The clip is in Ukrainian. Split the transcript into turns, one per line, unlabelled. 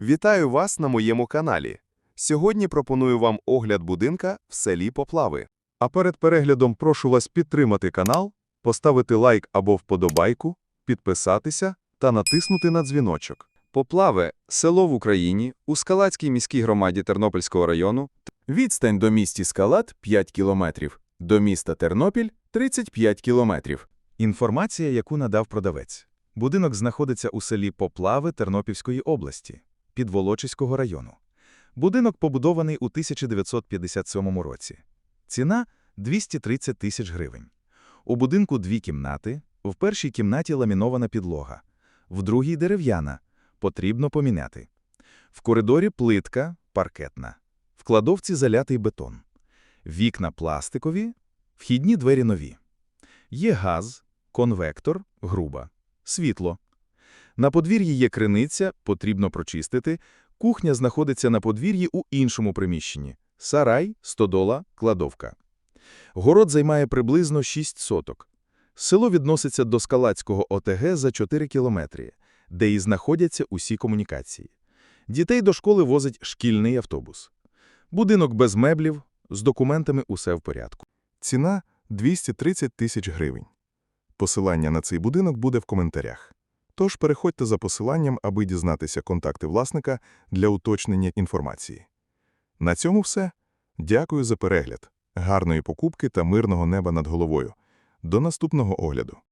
Вітаю вас на моєму каналі. Сьогодні пропоную вам огляд будинка в селі Поплави.
А перед переглядом прошу вас підтримати канал, поставити лайк або вподобайку, підписатися та натиснути на дзвіночок.
Поплаве – село в Україні, у Скалацькій міській громаді Тернопільського району.
Відстань до місті Скалат 5 кілометрів, до міста Тернопіль 35 кілометрів.
Інформація, яку надав продавець. Будинок знаходиться у селі Поплави Тернопільської області, Підволочиського району. Будинок побудований у 1957 році. Ціна – 230 тисяч гривень. У будинку дві кімнати, в першій кімнаті ламінована підлога, в другій – дерев'яна, потрібно поміняти. В коридорі плитка, паркетна, в кладовці залятий бетон. Вікна пластикові, вхідні двері нові. Є газ, конвектор, груба, світло. На подвір'ї є криниця, потрібно прочистити. Кухня знаходиться на подвір'ї у іншому приміщенні. Сарай, стодола, кладовка. Город займає приблизно 6 соток. Село відноситься до Скалацького ОТГ за 4 кілометри, де і знаходяться усі комунікації. Дітей до школи возить шкільний автобус. Будинок без меблів, з документами усе в порядку.
Ціна – 230 тисяч гривень. Посилання на цей будинок буде в коментарях. Тож переходьте за посиланням, аби дізнатися контакти власника для уточнення інформації. На цьому все. Дякую за перегляд. Гарної покупки та мирного неба над головою. До наступного огляду.